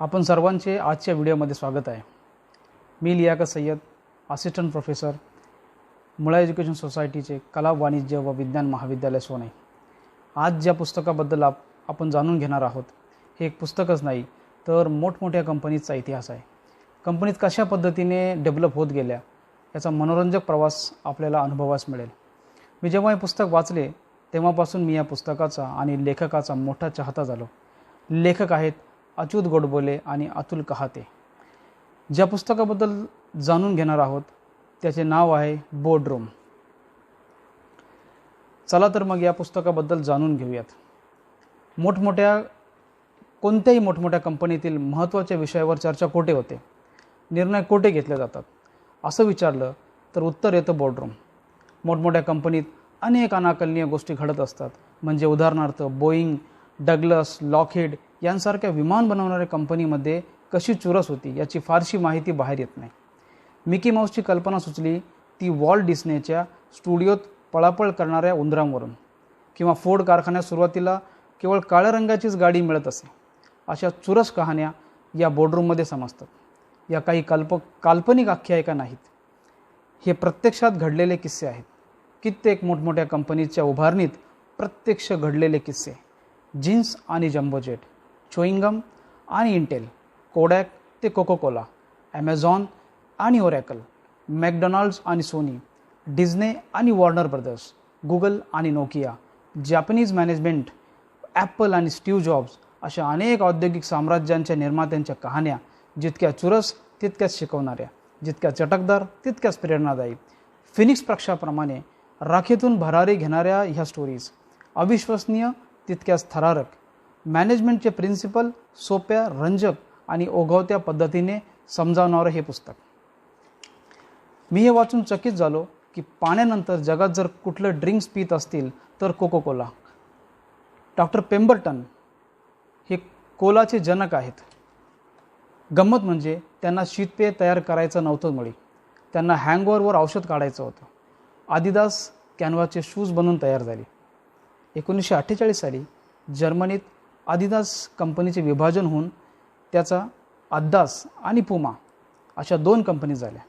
आपण सर्वांचे आजच्या व्हिडिओमध्ये स्वागत आहे. मी Liyakat Sayyad assistant professor Mula education सोसायटीचे कला वाणिज्य व विज्ञान महाविद्यालय सोने. आज ज्या पुस्तकाबद्दल आप आपण जाणून घेणार आहोत हे एक पुस्तकच नाही तर मोठमोठ्या कंपनीचा इतिहास आहे. कंपनीत कशा पद्धतीने डेव्हलप होत गेल्या याचा मनोरंजक प्रवास आपल्याला अनुभवास मिळेल. मी जेव्हा हे पुस्तक वाचले तेव्हापासून मी या पुस्तकाचा आणि लेखकाचा मोठा चाहता झालो. लेखक आहेत अच्युत गोडबोले आणि अतुल कहाते. ज्या पुस्तकाबद्दल जाणून घेणार आहोत त्याचे नाव आहे बोर्डरूम. चला तर मग या पुस्तकाबद्दल जाणून घेऊयात. मोठमोठ्या कोणत्याही मोठमोठ्या कंपनीतील महत्त्वाच्या विषयावर चर्चा कोठे होते? निर्णय कोठे घेतले जातात? असं विचारलं तर उत्तर येतं बोर्डरूम. मोठमोठ्या कंपनीत अनेक अनाकलनीय गोष्टी घडत असतात. म्हणजे उदाहरणार्थ बोईंग डगलस लॉकहेड यांसारख्या विमान बनवणाऱ्या कंपनीमध्ये कशी चुरस होती याची फारशी माहिती बाहेर येत नाही. मिकी माऊसची कल्पना सुचली ती वॉल्ट डिस्नेच्या स्टुडिओत पळापळ करणाऱ्या उंदरांवरून. किंवा फोर्ड कारखान्यात सुरुवातीला केवळ काळ्या रंगाचीच गाडी मिळत असे. अशा चुरस कहाण्या या बोर्डरूममध्ये समजतात. या काही कल्प काल्पनिक आख्यायिका नाहीत. हे प्रत्यक्षात घडलेले किस्से आहेत. कित्येक मोठमोठ्या कंपनीच्या उभारणीत प्रत्यक्ष घडलेले किस्से. जीन्स आणि जम्बोजेट चोईंगम आणि इंटेल कोडॅक ते कोको कोला ॲमेझॉन आणि ओरॅकल मॅकडॉनल्ड्स आणि सोनी डिझने आणि वॉर्नर ब्रदर्स गुगल आणि नोकिया जॅपनीज मॅनेजमेंट ॲपल आणि स्टीव जॉब्स अशा अनेक औद्योगिक साम्राज्यांच्या निर्मात्यांच्या कहाण्या जितक्या चुरस तितक्याच शिकवणाऱ्या जितक्या चटकदार तितक्याच प्रेरणादायी. फिनिक्स प्रक्षाप्रमाणे राखेतून भरारी घेणाऱ्या ह्या स्टोरीज अविश्वसनीय तितक्याच थरारक. मॅनेजमेंटचे प्रिन्सिपल सोप्या रंजक आणि ओघवत्या पद्धतीने समजावणारं हे पुस्तक. मी हे वाचून चकित झालो की पाण्यानंतर जगात जर कुठलं ड्रिंक्स पित असतील तर कोको कोला डॉक्टर पेंबर्टन हे कोलाचे जनक आहेत. गंमत म्हणजे त्यांना शीतपेय तयार करायचं नव्हतं मुळी. त्यांना हँगओव्हरवर औषध काढायचं होतं. आदिदास कॅनव्हाचे शूज बनवून तयार झाले. एकोणीसशे अठ्ठेचाळीस साली जर्मनीत आदिदास कंपनीचे विभाजन होऊन त्याचा अद्दास आणि पुमा अशा दोन कंपनी झाल्या.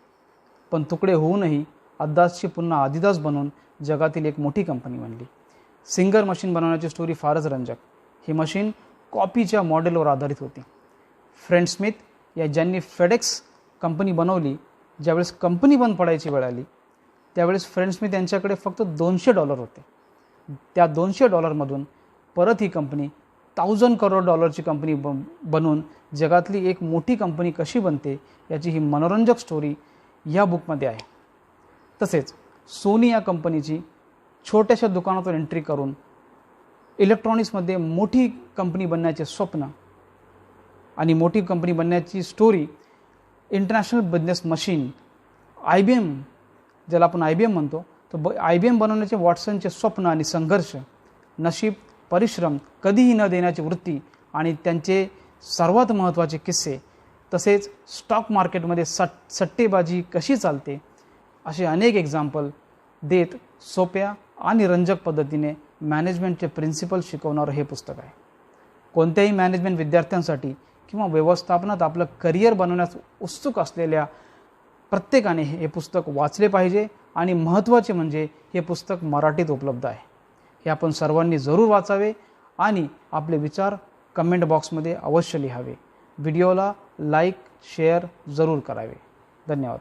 पण तुकडे होऊनही अद्दासची पुन्हा आदिदास बनवून जगातील एक मोठी कंपनी बनली. सिंगर मशीन बनवण्याची स्टोरी फारच रंजक. ही मशीन कॉपीच्या मॉडेलवर आधारित होती. फ्रेंड स्मिथ या ज्यांनी फेडेक्स कंपनी बनवली ज्यावेळेस कंपनी बंद पडायची वेळ आली त्यावेळेस फ्रेंड स्मिथ यांच्याकडे फक्त दोनशे डॉलर होते. त्या दोनशे डॉलरमधून परत ही कंपनी थाउजंड करोड डॉलरची कंपनी ब बनवून जगातली एक मोठी कंपनी कशी बनते याची ही मनोरंजक स्टोरी ह्या बुकमध्ये आहे. तसेच सोनी या कंपनीची छोट्याशा दुकानातून एंट्री करून इलेक्ट्रॉनिक्समध्ये मोठी कंपनी बनण्याचे स्वप्न आणि मोठी कंपनी बनण्याची story International Business Machine I B M ज्याला आपण आय बी एम म्हणतो तर ब आय बी एम बनवण्याचे वॉटसनचे स्वप्न आणि संघर्ष नशीब परिश्रम कधीही न देण्याची वृत्ती आणि त्यांचे सर्वात महत्त्वाचे किस्से तसेच स्टॉक मार्केटमध्ये सट सट्टेबाजी कशी चालते असे अनेक एक्झाम्पल देत सोप्या आणि रंजक पद्धतीने मॅनेजमेंटचे प्रिन्सिपल शिकवणारं हे पुस्तक आहे. कोणत्याही मॅनेजमेंट विद्यार्थ्यांसाठी किंवा व्यवस्थापनात आपलं करिअर बनवण्यास उत्सुक असलेल्या प्रत्येकाने हे पुस्तक वाचले पाहिजे आणि महत्त्वाचे म्हणजे हे पुस्तक मराठीत उपलब्ध आहे. हे आपण सर्वांनी जरूर वाचावे आणि आपले विचार कमेंट बॉक्समध्ये अवश्य लिहावे. व्हिडिओला लाईक शेअर जरूर करावे. धन्यवाद.